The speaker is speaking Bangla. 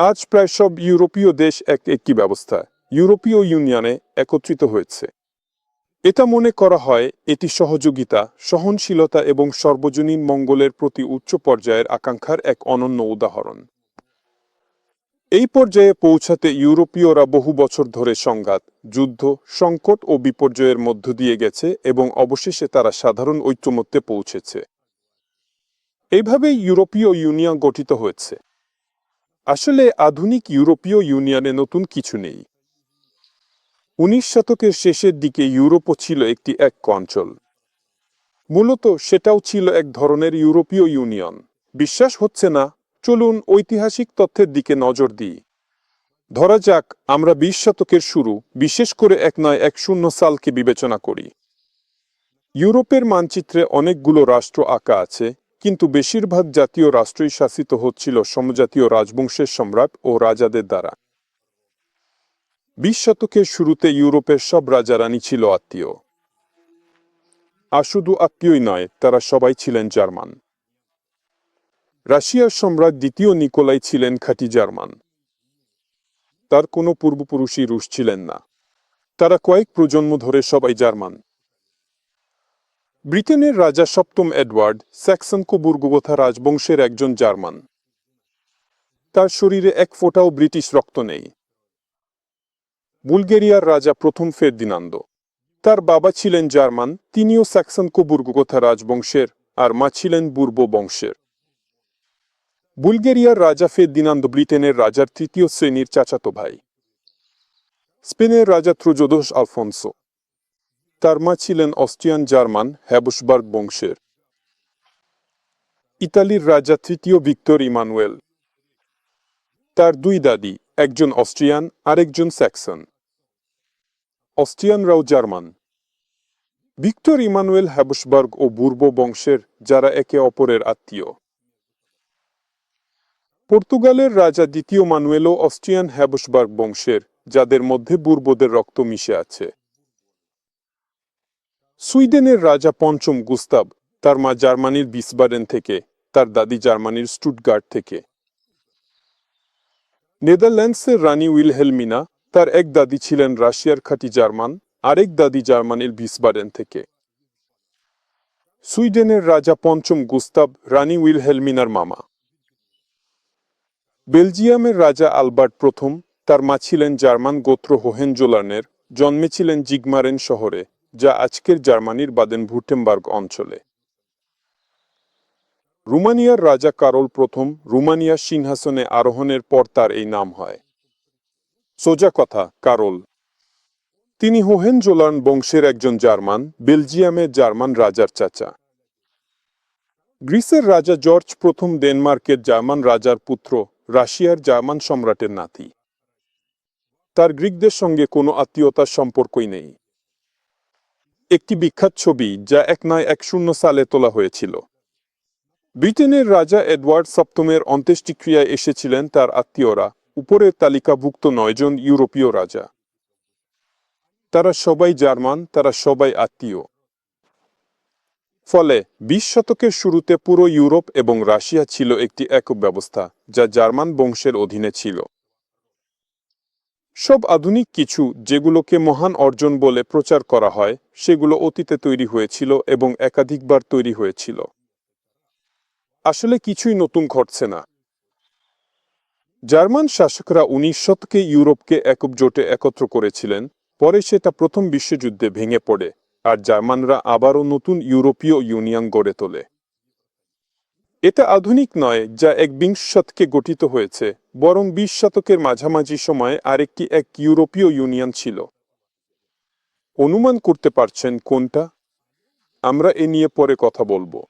আজ প্রায় সব ইউরোপীয় দেশ এক একই ব্যবস্থা, ইউরোপীয় ইউনিয়নে একত্রিত হয়েছে। এটা মনে করা হয় এটি সহযোগিতা, সহনশীলতা এবং সর্বজনীন মঙ্গলের প্রতি উচ্চ পর্যায়ের আকাঙ্ক্ষার এক অনন্য উদাহরণ। এই পর্যায়ে পৌঁছাতে ইউরোপীয়রা বহু বছর ধরে সংঘাত, যুদ্ধ, সংকট ও বিপর্যয়ের মধ্য দিয়ে গেছে এবং অবশেষে তারা সাধারণ ঐক্যমত্যে পৌঁছেছে। এইভাবে ইউরোপীয় ইউনিয়ন গঠিত হয়েছে। আসলে আধুনিক ইউরোপীয় ইউনিয়নে নতুন কিছু নেই। উনিশ শতকের শেষের দিকে ইউরোপও ছিল একটি এক অঞ্চল। মূলত সেটাও ছিল এক ধরনের ইউরোপীয় ইউনিয়ন। বিশ্বাস হচ্ছে না, চলুন ঐতিহাসিক তথ্যের দিকে নজর দিই। ধরা যাক, আমরা বিশ শতকের শুরু, বিশেষ করে এক নয় এক শূন্য সালকে বিবেচনা করি। ইউরোপের মানচিত্রে অনেকগুলো রাষ্ট্র আঁকা আছে কিন্তু বেশিরভাগ জাতীয় রাষ্ট্রই শাসিত হচ্ছিল সমজাতীয় রাজবংশের সম্রাট ও রাজাদের দ্বারা। বিশ শতকের শুরুতে ইউরোপের সব রাজারানী ছিল আত্মীয়। আর শুধু আত্মীয়ই নয়, তারা সবাই ছিলেন জার্মান। রাশিয়ার সম্রাট দ্বিতীয় নিকোলাই ছিলেন খাঁটি জার্মান। তার কোনো পূর্বপুরুষই রুশ ছিলেন না। তারা কয়েক প্রজন্ম ধরে সবাই জার্মান। ব্রিটেনের রাজা সপ্তম এডওয়ার্ড স্যাক্সন কোবুর্গোথা রাজবংশের একজন জার্মান। তার শরীরে এক ফোঁটাও ব্রিটিশ রক্ত নেই। বুলগেরিয়ার রাজা প্রথম ফেরদিনান্দ। তার বাবা ছিলেন জার্মান, তিনিও স্যাক্সন কোবুর্গোথা রাজবংশের আর মা ছিলেন বুর্ব বংশের। বুলগেরিয়ার রাজা ফেরদিনান্দ ব্রিটেনের রাজার তৃতীয় শ্রেণির চাচাতো ভাই। স্পেনের রাজা ত্রুজোদশ আলফোনসো। তার মা ছিলেন অস্ট্রিয়ান জার্মান হ্যাবসবার্গ বংশের ইতালির রাজা তৃতীয় ভিক্টর ইমানুয়েল। তার দুই দাদি, একজন অস্ট্রিয়ান আরেকজন স্যাক্সন অস্ট্রিয়ানরাও জার্মান ভিক্টর ইমানুয়েল হ্যাবসবার্গ ও বুর্ব বংশের যারা একে অপরের আত্মীয়। পর্তুগালের রাজা দ্বিতীয় মানুয়েলও অস্ট্রিয়ান হ্যাবসবার্গ বংশের, যাদের মধ্যে বুর্বদের রক্ত মিশে আছে। সুইডেনের রাজা পঞ্চম গুস্তাব তার মা জার্মানির বিসবারেন থেকে, তার দাদি জার্মানির স্টুটগার্ড থেকে। নেদারল্যান্ডসের রানী উইলহেলমিনা তার এক দাদি ছিলেন রাশিয়ার খাঁটি জার্মান, আরেক দাদি জার্মানির বিসবারেন থেকে। সুইডেনের রাজা পঞ্চম গুস্তাব রানী উইলহেলমিনার মামা। বেলজিয়ামের রাজা আলবার্ট প্রথম তার মা ছিলেন জার্মান গোত্র হোহেনজোলার্নের, জন্মেছিলেন জিগমারেন শহরে। যা আজকের জার্মানির বাদেন ভুটেমবার্গ অঞ্চলে। রুমানিয়ার রাজা কারল প্রথম রুমানিয়ার সিংহাসনে আরোহণের পর তার এই নাম হয়। সোজা কথা, কারল। তিনি হোহেনজোলার্ন বংশের একজন জার্মান বেলজিয়ামের জার্মান রাজার চাচা। গ্রিসের রাজা জর্জ প্রথম ডেনমার্কের জার্মান রাজার পুত্র, রাশিয়ার জার্মান সম্রাটের নাতি। তার গ্রিকদের সঙ্গে কোনো আত্মীয়তার সম্পর্কই নেই। একটি বিখ্যাত ছবি যা এক নয় এক শূন্য সালে তোলা হয়েছিল। ব্রিটেনের রাজা এডওয়ার্ড সপ্তমের অন্ত্যেষ্টিক্রিয়ায় এসেছিলেন তার আত্মীয়রা। উপরের তালিকাভুক্ত নয়জন ইউরোপীয় রাজা। তারা সবাই জার্মান, তারা সবাই আত্মীয়। ফলে বিশ শতকের শুরুতে পুরো ইউরোপ এবং রাশিয়া ছিল একটি একক ব্যবস্থা, যা জার্মান বংশের অধীনে ছিল। সব আধুনিক কিছু যেগুলোকে মহান অর্জন বলে প্রচার করা হয়, সেগুলো অতীতে তৈরি হয়েছিল এবং একাধিকবার তৈরি হয়েছিল। আসলে কিছুই নতুন ঘটছে না। জার্মান শাসকরা উনিশ শতকে ইউরোপকে একক জোটে একত্র করেছিলেন, পরে সেটা প্রথম বিশ্বযুদ্ধে ভেঙে পড়ে, আর জার্মানরা আবারও নতুন ইউরোপীয় ইউনিয়ন গড়ে তোলে। এটা আধুনিক নয় যা এক বিংশ শতকে গঠিত হয়েছে বরং বিশ শতকের মাঝামাঝি সময়ে আরেকটি এক ইউরোপীয় ইউনিয়ন ছিল। অনুমান করতে পারছেন কোনটা? আমরা এ নিয়ে পরে কথা বলব।